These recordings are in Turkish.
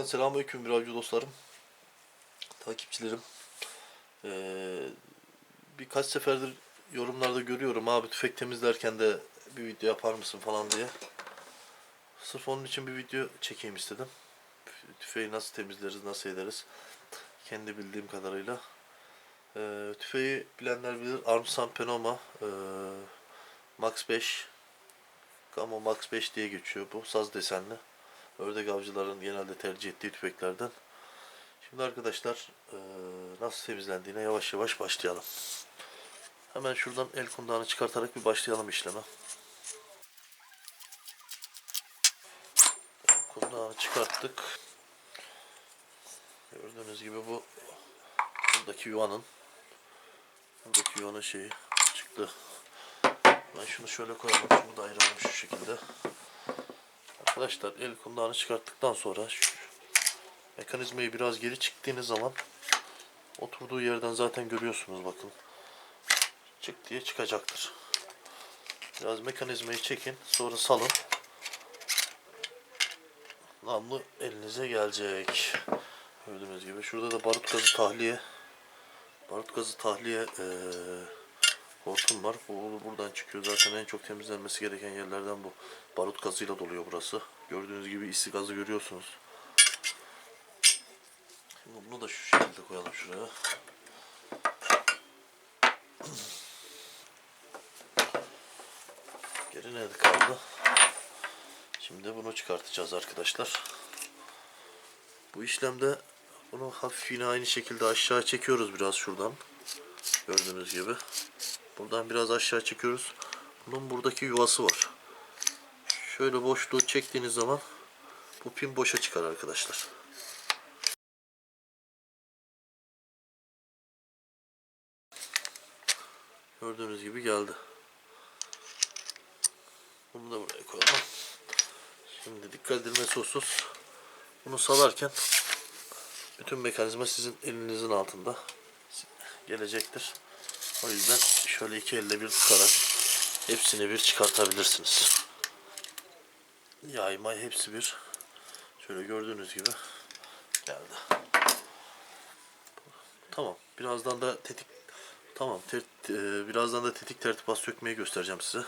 Şimdiden selamünaleyküm virajcı dostlarım. Takipçilerim. Ee, birkaç seferdir yorumlarda görüyorum abi tüfek temizlerken de bir video yapar mısın falan diye. Sırf onun için bir video çekeyim istedim. Tüfeği nasıl temizleriz, nasıl ederiz. Kendi bildiğim kadarıyla. Ee, tüfeği bilenler bilir. Armstrong Penoma ee, Max 5 Gamo Max 5 diye geçiyor bu. Saz desenli. Ördek avcıların genelde tercih ettiği tüfeklerden. Şimdi arkadaşlar eee, nasıl temizlendiğine yavaş yavaş başlayalım. Hemen şuradan el kundağını çıkartarak bir başlayalım işleme. Kundağını çıkarttık. Gördüğünüz gibi bu buradaki yuvanın buradaki yuvanın şeyi çıktı. Ben şunu şöyle koyalım. Şunu da ayıralım şu şekilde. Arkadaşlar el kundağını çıkarttıktan sonra şu mekanizmayı biraz geri çıktığınız zaman oturduğu yerden zaten görüyorsunuz bakın. Çık diye çıkacaktır. Biraz mekanizmayı çekin sonra salın. Namlu elinize gelecek. Gördüğünüz gibi şurada da barut gazı tahliye barut gazı tahliye eee hortum var. Bu buradan çıkıyor. Zaten en çok temizlenmesi gereken yerlerden bu. Barut gazıyla doluyor burası. Gördüğünüz gibi isi gazı görüyorsunuz. Şimdi bunu da şu şekilde koyalım şuraya. Geri nerede kaldı? Şimdi bunu çıkartacağız arkadaşlar. Bu işlemde bunu hafif yine aynı şekilde aşağı çekiyoruz biraz şuradan. Gördüğünüz gibi. Buradan biraz aşağı çekiyoruz. Bunun buradaki yuvası var. Şöyle boşluğu çektiğiniz zaman bu pin boşa çıkar arkadaşlar. Gördüğünüz gibi geldi. Bunu da buraya koyalım. Şimdi dikkat edilmesi husus. Bunu salarken bütün mekanizma sizin elinizin altında gelecektir. O yüzden şöyle iki elle bir tutarak hepsini bir çıkartabilirsiniz. Yayma hepsi bir. Şöyle gördüğünüz gibi geldi. Tamam. Birazdan da tetik tamam. Ter, e, birazdan da tetik tertibat sökmeyi göstereceğim size.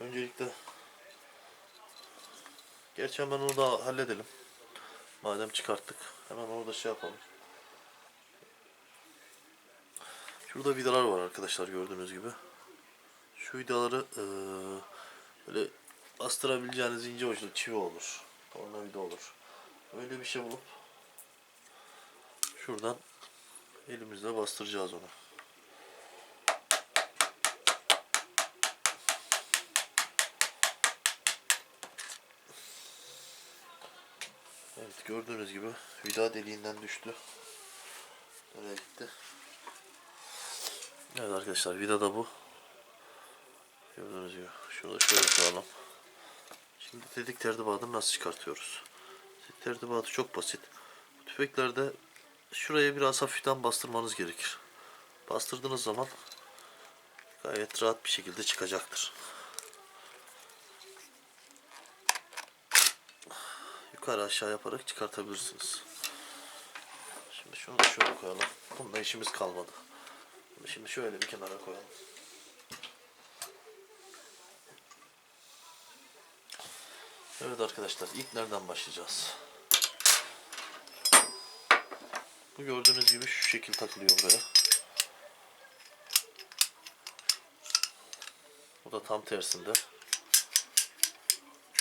Öncelikle Gerçi hemen onu da halledelim. Madem çıkarttık. Hemen onu da şey yapalım. Şurada vidalar var arkadaşlar gördüğünüz gibi. Şu vidaları eee, böyle bastırabileceğiniz ince uçlu çivi olur. Tornavida olur. Öyle bir şey bulup şuradan elimizle bastıracağız onu. Evet gördüğünüz gibi vida deliğinden düştü. Nereye gitti? Evet arkadaşlar vida da bu. Gördüğünüz gibi. Şunu da şöyle koyalım. Şimdi tetik tertibatını nasıl çıkartıyoruz? Tetik tertibatı çok basit. Tüfeklerde şuraya biraz hafiften bastırmanız gerekir. Bastırdığınız zaman gayet rahat bir şekilde çıkacaktır. Yukarı aşağı yaparak çıkartabilirsiniz. Şimdi şunu da şöyle koyalım. Bunda işimiz kalmadı. Şimdi şöyle bir kenara koyalım. Evet arkadaşlar ilk nereden başlayacağız? Bu gördüğünüz gibi şu şekil takılıyor buraya. Bu da tam tersinde.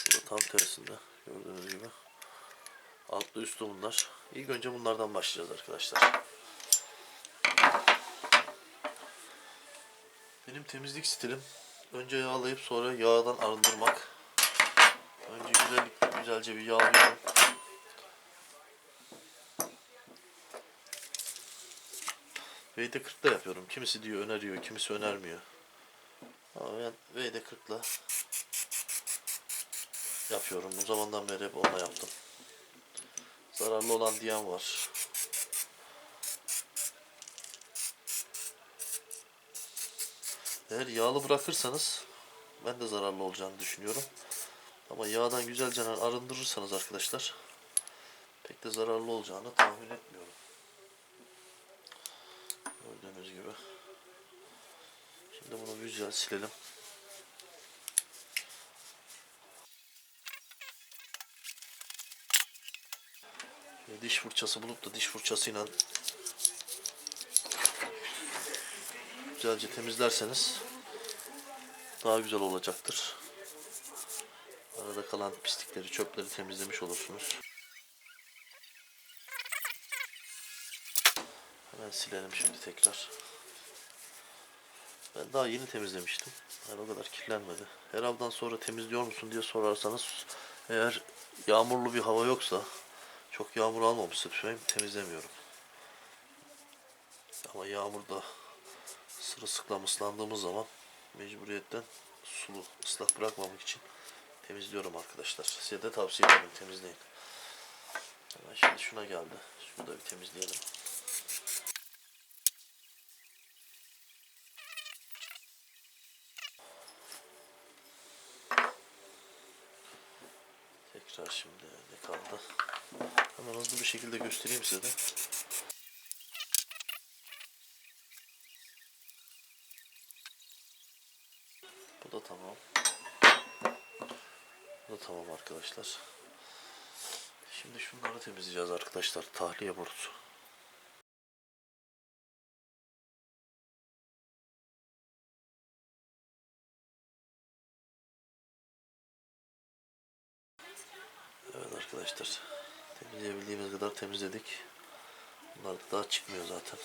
Bu da tam tersinde. Gördüğünüz gibi. Altlı üstlü bunlar. İlk önce bunlardan başlayacağız arkadaşlar. Benim temizlik stilim önce yağlayıp sonra yağdan arındırmak. Önce güzel, güzelce bir yağlıyorum. V'de 40'la yapıyorum. Kimisi diyor öneriyor, kimisi önermiyor. Ama ben V'de 40'la yapıyorum. Bu zamandan beri hep onunla yaptım. Zararlı olan diyen var. Eğer yağlı bırakırsanız ben de zararlı olacağını düşünüyorum. Ama yağdan güzelce arındırırsanız arkadaşlar pek de zararlı olacağını tahmin etmiyorum. Gördüğünüz gibi. Şimdi bunu güzel silelim. Şöyle diş fırçası bulup da diş fırçasıyla güzelce temizlerseniz daha güzel olacaktır. Arada kalan pislikleri, çöpleri temizlemiş olursunuz. Hemen silelim şimdi tekrar. Ben daha yeni temizlemiştim. Yani o kadar kirlenmedi. Her avdan sonra temizliyor musun diye sorarsanız eğer yağmurlu bir hava yoksa çok yağmur almamışsa tüfeğim temizlemiyorum. Ama yağmurda sırılsıklam ıslandığımız zaman mecburiyetten sulu ıslak bırakmamak için temizliyorum arkadaşlar. Size de tavsiye ederim temizleyin. Hemen şimdi şuna geldi. Şunu da bir temizleyelim. Tekrar şimdi ne kaldı? Hemen hızlı bir şekilde göstereyim size de. Bu da tamam. Bu da tamam arkadaşlar. Şimdi şunları temizleyeceğiz arkadaşlar. Tahliye borusu. Evet arkadaşlar. Temizleyebildiğimiz kadar temizledik. Bunlar da daha çıkmıyor zaten.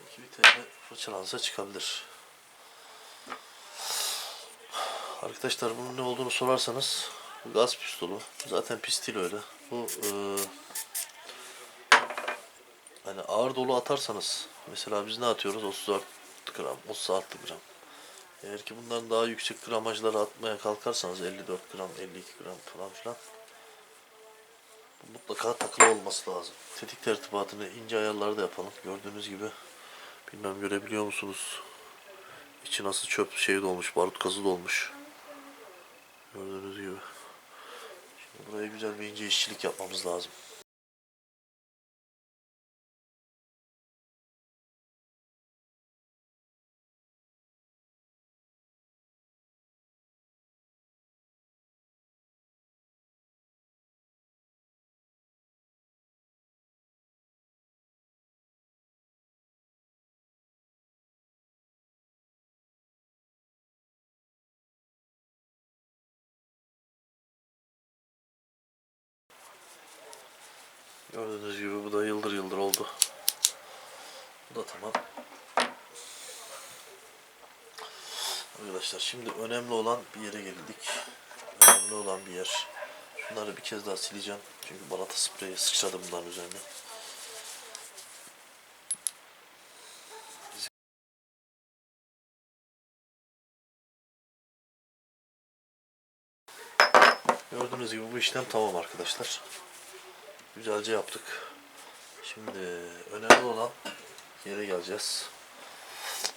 Belki bir tane fırçalansa çıkabilir. Arkadaşlar bunun ne olduğunu sorarsanız gaz pistolu. Zaten pis değil öyle. Bu eee hani ağır dolu atarsanız mesela biz ne atıyoruz? 34 gram, 36 gram. Eğer ki bundan daha yüksek gramajları atmaya kalkarsanız 54 gram, 52 gram falan filan mutlaka takılı olması lazım. Tetik tertibatını ince ayarlarda yapalım. Gördüğünüz gibi bilmem görebiliyor musunuz? İçi nasıl çöp şey dolmuş, barut kazı dolmuş. Gördüğünüz gibi. Şimdi buraya güzel bir ince işçilik yapmamız lazım. Gördüğünüz gibi bu da yıldır yıldır oldu. Bu da tamam. Arkadaşlar şimdi önemli olan bir yere geldik. Önemli olan bir yer. Şunları bir kez daha sileceğim. Çünkü balata spreyi sıçradı bunların üzerine. Gördüğünüz gibi bu işlem tamam arkadaşlar. Güzelce yaptık. Şimdi önemli olan yere geleceğiz.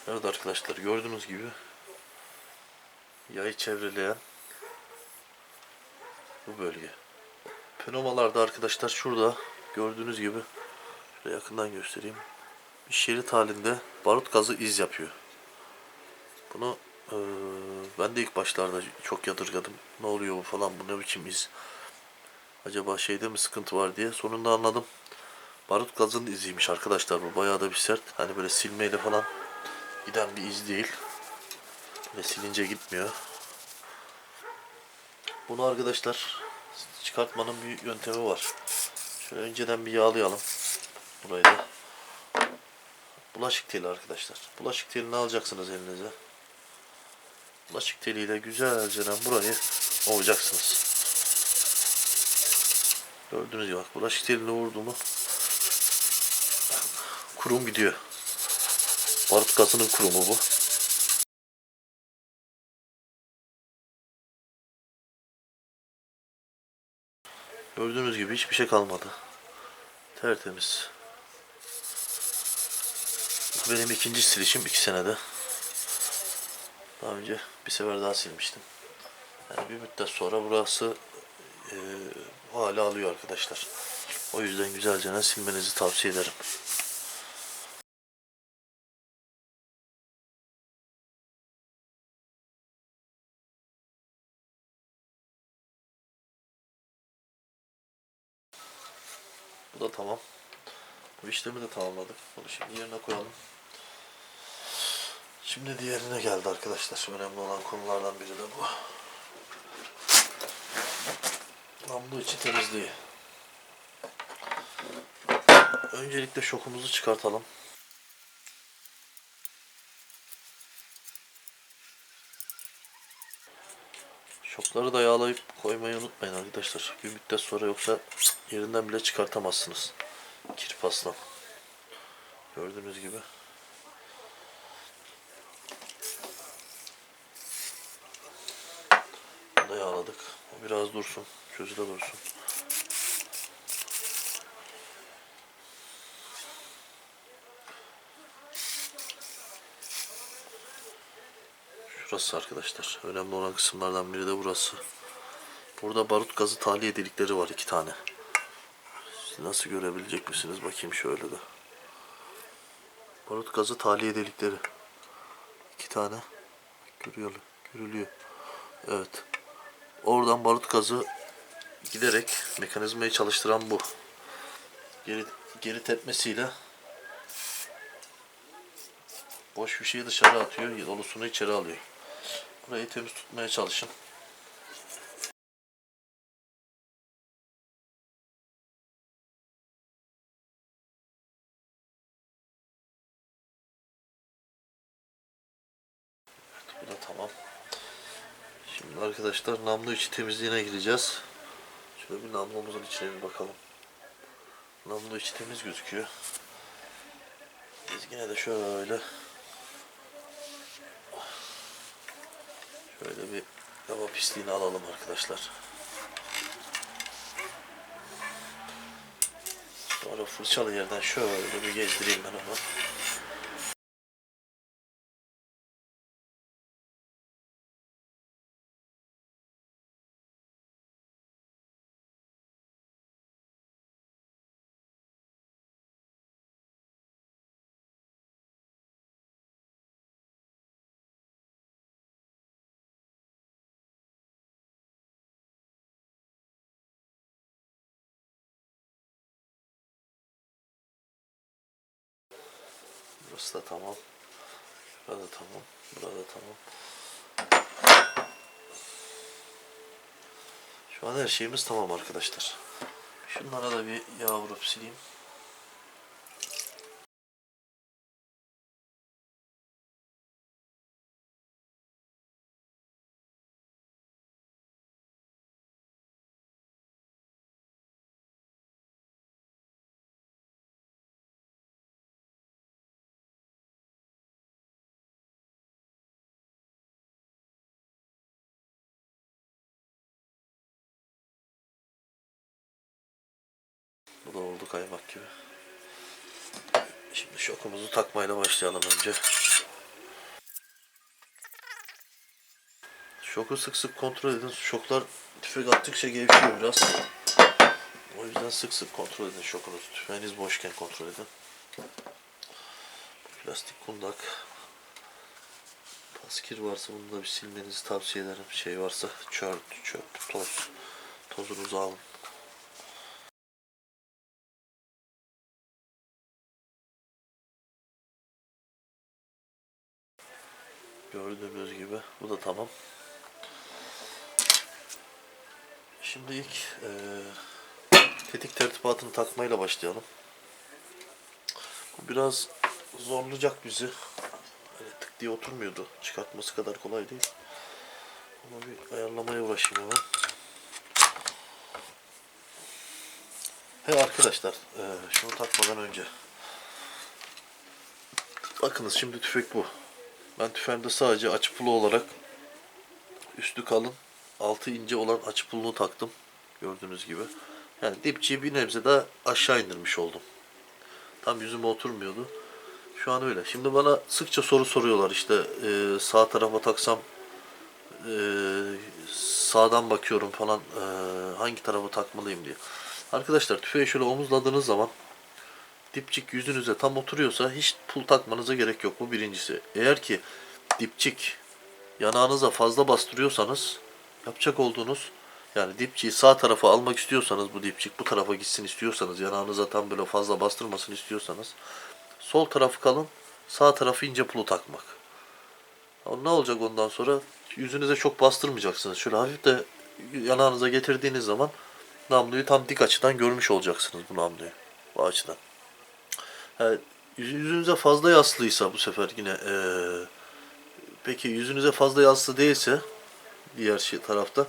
Evet arkadaşlar gördüğünüz gibi yayı çevreleyen bu bölge. Pneumalarda arkadaşlar şurada gördüğünüz gibi şöyle yakından göstereyim. Bir şerit halinde barut gazı iz yapıyor. Bunu eee, ben de ilk başlarda çok yadırgadım. Ne oluyor bu falan bu ne biçim iz? Acaba şeyde mi sıkıntı var diye. Sonunda anladım. Barut gazının iziymiş arkadaşlar bu. Bayağı da bir sert. Hani böyle silmeyle falan giden bir iz değil. Böyle silince gitmiyor. Bunu arkadaşlar çıkartmanın bir yöntemi var. Şöyle önceden bir yağlayalım. Burayı da. Bulaşık teli arkadaşlar. Bulaşık telini alacaksınız elinize. Bulaşık teliyle güzelce burayı ovacaksınız. Gördüğünüz gibi bak bulaşık teline vurdu mu kurum gidiyor. Barut gazının kurumu bu. Gördüğünüz gibi hiçbir şey kalmadı. Tertemiz. Bu benim ikinci silişim iki senede. Daha önce bir sefer daha silmiştim. Yani bir müddet sonra burası e, bu hale alıyor arkadaşlar. O yüzden güzelce silmenizi tavsiye ederim. Bu da tamam. Bu işlemi de tamamladık. Bunu şimdi yerine koyalım. Şimdi diğerine geldi arkadaşlar. Önemli olan konulardan biri de bu. Namlu içi temizliği. Öncelikle şokumuzu çıkartalım. Şokları da yağlayıp koymayı unutmayın arkadaşlar. Bir müddet sonra yoksa yerinden bile çıkartamazsınız. Kirpasla. Gördüğünüz gibi. Bunu da yağladık. Biraz dursun. Çözüle dursun. Şurası arkadaşlar. Önemli olan kısımlardan biri de burası. Burada barut gazı tahliye delikleri var iki tane. Siz nasıl görebilecek misiniz? Bakayım şöyle de. Barut gazı tahliye delikleri. İki tane. Görüyor, görülüyor. Evet. Oradan barut gazı giderek mekanizmayı çalıştıran bu. Geri, geri tepmesiyle boş bir şeyi dışarı atıyor, dolusunu içeri alıyor. Burayı temiz tutmaya çalışın. Arkadaşlar namlu içi temizliğine gireceğiz. Şöyle bir namlumuzun içine bir bakalım. Namlu içi temiz gözüküyor. Biz yine de şöyle şöyle bir hava pisliğini alalım arkadaşlar. Sonra fırçalı yerden şöyle bir gezdireyim ben onu. Burası da tamam. Burada tamam. Burada tamam. Şu an her şeyimiz tamam arkadaşlar. Şunlara da bir yağ vurup sileyim. Bu da oldu kaymak gibi. Şimdi şokumuzu takmayla başlayalım önce. Şoku sık sık kontrol edin. Şoklar tüfek attıkça gevşiyor biraz. O yüzden sık sık kontrol edin şokunuzu. Tüfeğiniz boşken kontrol edin. Plastik kundak. Paskir varsa bunu da bir silmenizi tavsiye ederim. Şey varsa çöp, çöp, toz. Tozunuzu alın. Gördüğünüz gibi bu da tamam. Şimdi ilk eee, tetik tertibatını takmayla başlayalım. Bu biraz zorlayacak bizi. Öyle tık diye oturmuyordu. Çıkartması kadar kolay değil. Ama bir ayarlamaya uğraşayım hemen. He arkadaşlar, eee, şunu takmadan önce. Bakınız şimdi tüfek bu. Ben tüfeğimde sadece açı pulu olarak üstü kalın, altı ince olan açı pulunu taktım. Gördüğünüz gibi. Yani dipçiyi bir nebze daha aşağı indirmiş oldum. Tam yüzüme oturmuyordu. Şu an öyle. Şimdi bana sıkça soru soruyorlar işte e, sağ tarafa taksam e, sağdan bakıyorum falan e, hangi tarafı takmalıyım diye. Arkadaşlar tüfeği şöyle omuzladığınız zaman dipçik yüzünüze tam oturuyorsa hiç pul takmanıza gerek yok. Bu birincisi. Eğer ki dipçik yanağınıza fazla bastırıyorsanız yapacak olduğunuz yani dipçiyi sağ tarafa almak istiyorsanız bu dipçik bu tarafa gitsin istiyorsanız yanağınıza tam böyle fazla bastırmasını istiyorsanız sol tarafı kalın sağ tarafı ince pulu takmak. Ne olacak ondan sonra yüzünüze çok bastırmayacaksınız. Şöyle hafif de yanağınıza getirdiğiniz zaman namluyu tam dik açıdan görmüş olacaksınız bu namluyu. Bu açıdan. Yani yüzünüze fazla yaslıysa bu sefer yine eee, peki yüzünüze fazla yaslı değilse diğer şey tarafta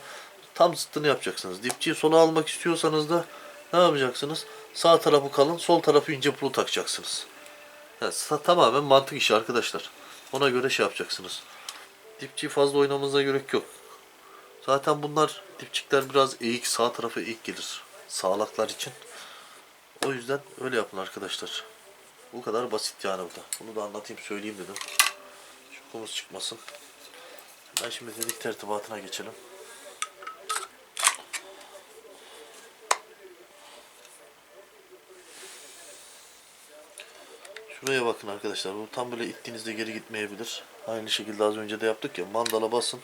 tam zıttını yapacaksınız. Dipçiyi sona almak istiyorsanız da ne yapacaksınız? Sağ tarafı kalın, sol tarafı ince pulu takacaksınız. Yani tamamen mantık işi arkadaşlar. Ona göre şey yapacaksınız. Dipçiyi fazla oynamanıza gerek yok. Zaten bunlar dipçikler biraz eğik, sağ tarafa eğik gelir. Sağlaklar için. O yüzden öyle yapın arkadaşlar. Bu kadar basit yani bu da. Bunu da anlatayım söyleyeyim dedim. Şokumuz çıkmasın. Ben şimdi dedik tertibatına geçelim. Şuraya bakın arkadaşlar. Bu tam böyle ittiğinizde geri gitmeyebilir. Aynı şekilde az önce de yaptık ya. Mandala basın.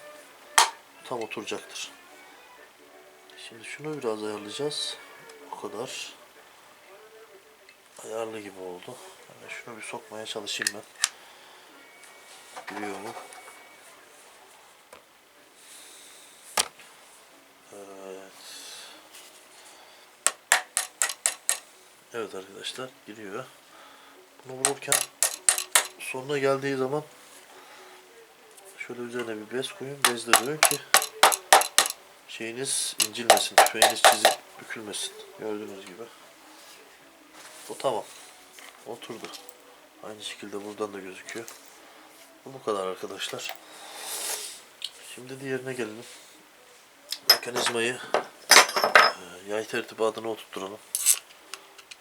Tam oturacaktır. Şimdi şunu biraz ayarlayacağız. O kadar. Ayarlı gibi oldu. Şunu bir sokmaya çalışayım ben. Giriyor mu? Evet. Evet arkadaşlar giriyor. Bunu vururken sonuna geldiği zaman şöyle üzerine bir bez koyun. Bezle dövün ki şeyiniz incilmesin. Tüfeğiniz çizip bükülmesin. Gördüğünüz gibi. Bu tamam. Oturdu. Aynı şekilde buradan da gözüküyor. Bu bu kadar arkadaşlar. Şimdi diğerine gelelim. Mekanizmayı e, yay tertibatına oturtturalım.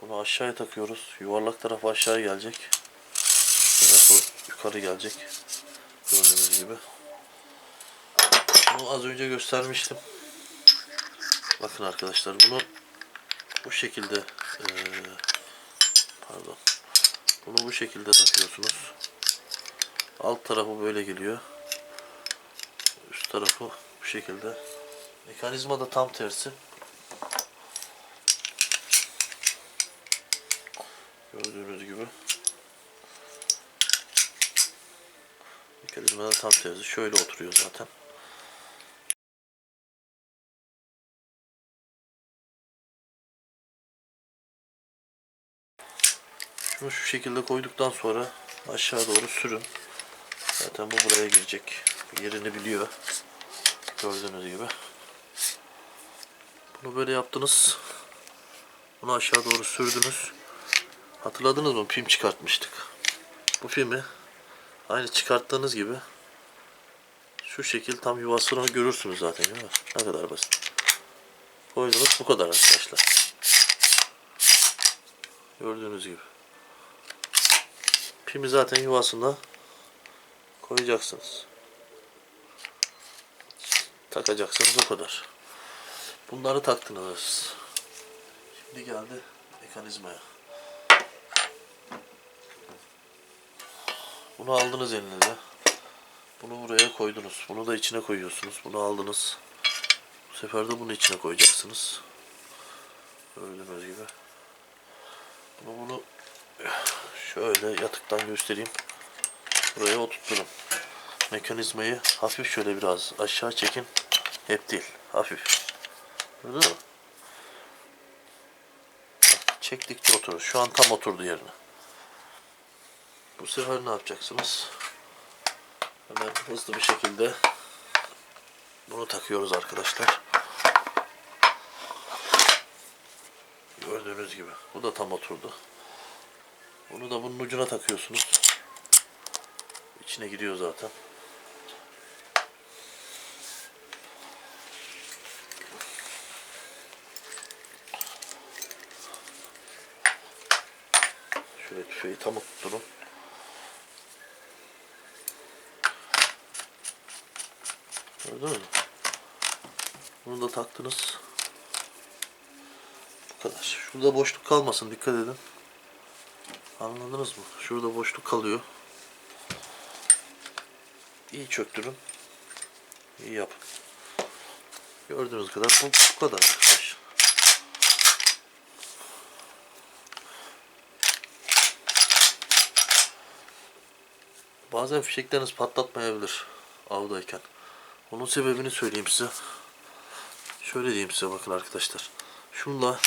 Bunu aşağıya takıyoruz. Yuvarlak tarafı aşağı gelecek. Tarafı yukarı gelecek. Gördüğünüz gibi. Bunu az önce göstermiştim. Bakın arkadaşlar bunu bu şekilde e, pardon. Bunu bu şekilde takıyorsunuz. Alt tarafı böyle geliyor. Üst tarafı bu şekilde. Mekanizma da tam tersi. Gördüğünüz gibi. Mekanizma da tam tersi. Şöyle oturuyor zaten. Şunu şu şekilde koyduktan sonra aşağı doğru sürün. Zaten bu buraya girecek. Yerini biliyor. Gördüğünüz gibi. Bunu böyle yaptınız. Bunu aşağı doğru sürdünüz. Hatırladınız mı? Film çıkartmıştık. Bu filmi aynı çıkarttığınız gibi şu şekil tam yuvasını görürsünüz zaten değil mi? Ne kadar basit. Koydunuz bu kadar arkadaşlar. Gördüğünüz gibi. Pimi zaten yuvasında koyacaksınız. Takacaksınız o kadar. Bunları taktınız. Şimdi geldi mekanizmaya. Bunu aldınız elinize. Bunu buraya koydunuz. Bunu da içine koyuyorsunuz. Bunu aldınız. Bu sefer de bunu içine koyacaksınız. Gördüğünüz gibi. Bunu bunu şöyle yatıktan göstereyim. Buraya oturtturun. Mekanizmayı hafif şöyle biraz aşağı çekin. Hep değil. Hafif. Gördün mü? Çektikçe oturur. Şu an tam oturdu yerine. Bu sefer ne yapacaksınız? Hemen hızlı bir şekilde bunu takıyoruz arkadaşlar. Gördüğünüz gibi. Bu da tam oturdu. Bunu da bunun ucuna takıyorsunuz. İçine giriyor zaten. Şöyle tüfeği tam tutturun. Gördün mü? Bunu da taktınız. Bu kadar. Şurada boşluk kalmasın dikkat edin. Anladınız mı? Şurada boşluk kalıyor. İyi çöktürün. İyi yapın. Gördüğünüz kadar bu, kadar arkadaş. Bazen fişekleriniz patlatmayabilir avdayken. Onun sebebini söyleyeyim size. Şöyle diyeyim size bakın arkadaşlar. Şunla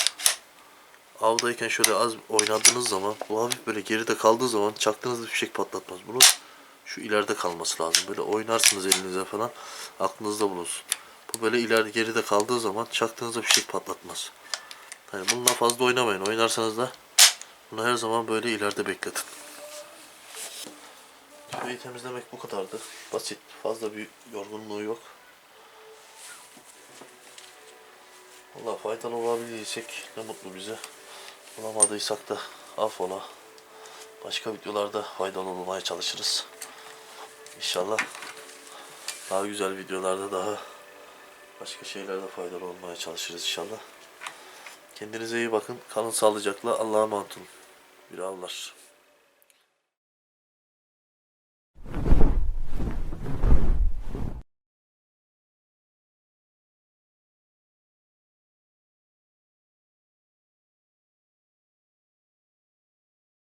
avdayken şöyle az oynadığınız zaman bu hafif böyle geride kaldığı zaman çaktığınızda fişek patlatmaz. Bunu şu ileride kalması lazım. Böyle oynarsınız elinize falan aklınızda bulunsun. Bu böyle ileride geride kaldığı zaman çaktığınızda fişek patlatmaz. Yani bununla fazla oynamayın. Oynarsanız da bunu her zaman böyle ileride bekletin. Tüfeği temizlemek bu kadardı. Basit. Fazla bir yorgunluğu yok. Valla faydalı olabildiysek ne mutlu bize. Olamadıysak da affola. Başka videolarda faydalı olmaya çalışırız. İnşallah daha güzel videolarda daha başka şeylerde faydalı olmaya çalışırız inşallah. Kendinize iyi bakın. Kalın sağlıcakla. Allah'a emanet olun. Bir avlar.